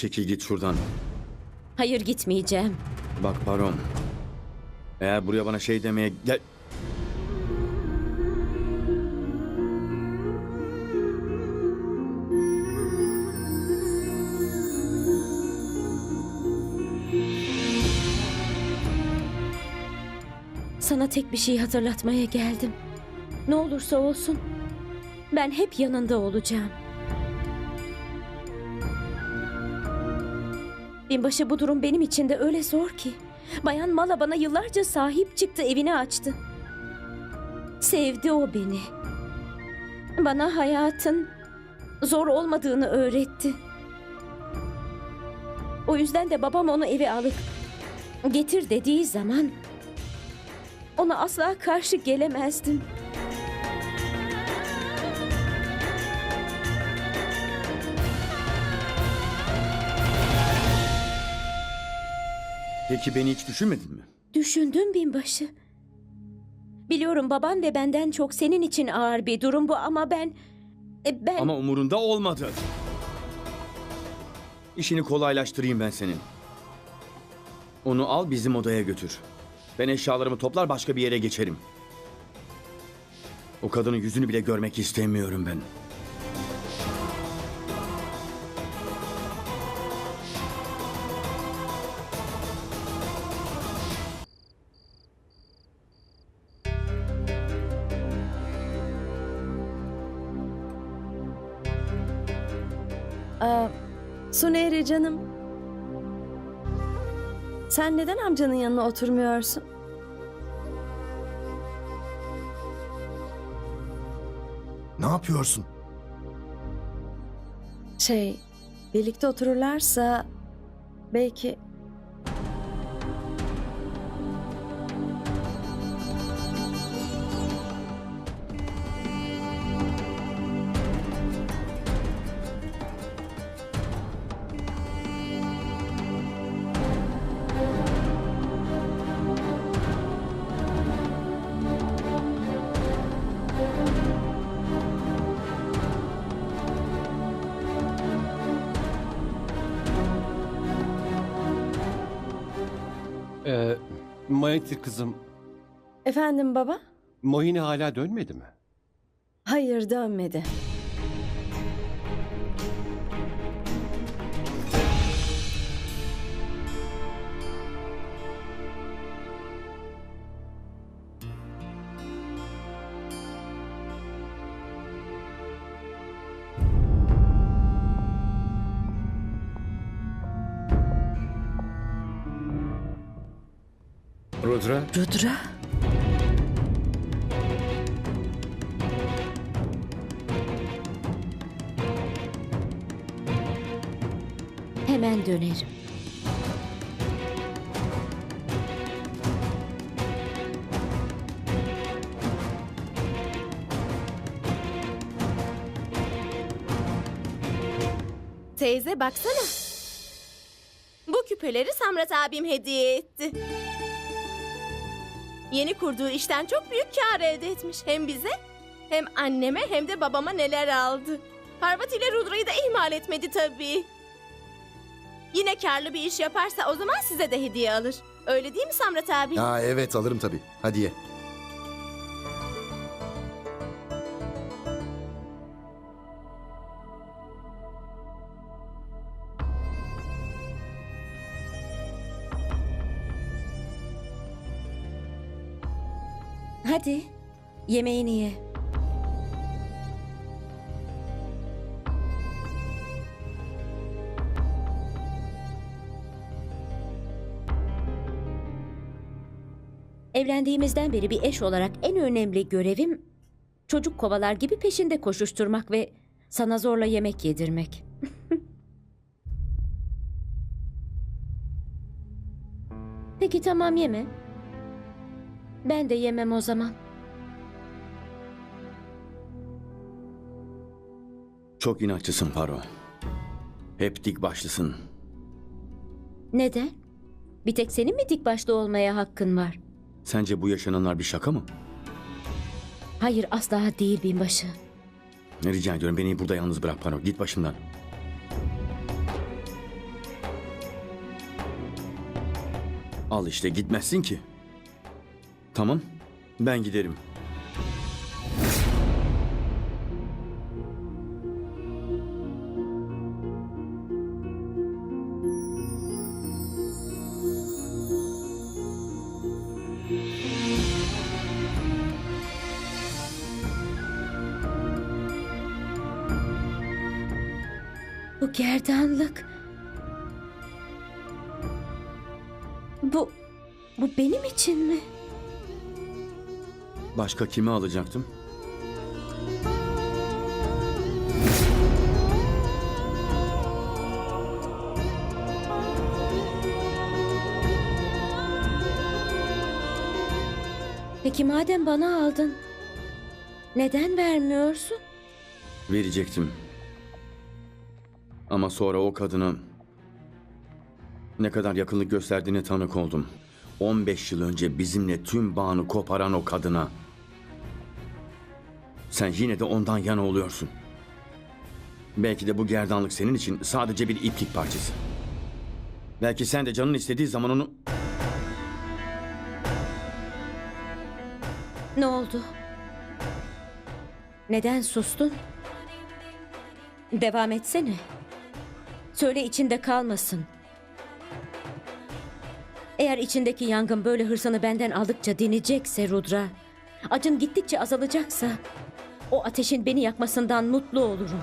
Çekil git şuradan. Hayır gitmeyeceğim. Bak Baron. Eğer buraya bana şey demeye gel... Sana tek bir şey hatırlatmaya geldim. Ne olursa olsun ben hep yanında olacağım. Binbaşı bu durum benim için de öyle zor ki. Bayan Mala bana yıllarca sahip çıktı, evini açtı. Sevdi o beni. Bana hayatın zor olmadığını öğretti. O yüzden de babam onu eve alıp getir dediği zaman ona asla karşı gelemezdim. Peki beni hiç düşünmedin mi? Düşündüm binbaşı. Biliyorum baban ve benden çok senin için ağır bir durum bu ama ben... e, Ben... Ama umurunda olmadı. İşini kolaylaştırayım ben senin. Onu al bizim odaya götür. Ben eşyalarımı toplar başka bir yere geçerim. O kadının yüzünü bile görmek istemiyorum ben. Aa, Sunehri canım. Sen neden amcanın yanına oturmuyorsun? Ne yapıyorsun? Şey, birlikte otururlarsa belki... Mayetli kızım, Efendim baba? Mohini hala dönmedi mi? Hayır dönmedi. Rudra. Rudra? Hemen dönerim. Teyze baksana. Bu küpeleri Samrat abim hediye etti. Yeni kurduğu işten çok büyük kar elde etmiş. Hem bize hem anneme hem de babama neler aldı. Parvati ile Rudra'yı da ihmal etmedi tabii. Yine karlı bir iş yaparsa o zaman size de hediye alır. Öyle değil mi Samrat abi? Ha evet alırım tabii. Hadi ye. Hadi yemeğini ye. Evlendiğimizden beri bir eş olarak en önemli görevim çocuk kovalar gibi peşinde koşuşturmak ve sana zorla yemek yedirmek. Peki tamam yeme. Ben de yemem o zaman. Çok inatçısın Faro. Hep dik başlısın. Neden? Bir tek senin mi dik başlı olmaya hakkın var? Sence bu yaşananlar bir şaka mı? Hayır asla değil binbaşı. Ne Rica ediyorum beni burada yalnız bırak Faro. Git başımdan. Al işte gitmezsin ki. Tamam, ben giderim. Bu gerdanlık. Bu, bu benim için mi? Başka kimi alacaktım? Peki madem bana aldın, neden vermiyorsun? Verecektim. Ama sonra o kadına ne kadar yakınlık gösterdiğine tanık oldum. 15 yıl önce bizimle tüm bağını koparan o kadına. Sen yine de ondan yana oluyorsun. Belki de bu gerdanlık senin için sadece bir iplik parçası. Belki sen de canın istediği zaman onu... Ne oldu? Neden sustun? Devam etsene. Söyle içinde kalmasın. Eğer içindeki yangın böyle hırsını benden aldıkça dinecekse Rudra, acın gittikçe azalacaksa, o ateşin beni yakmasından mutlu olurum.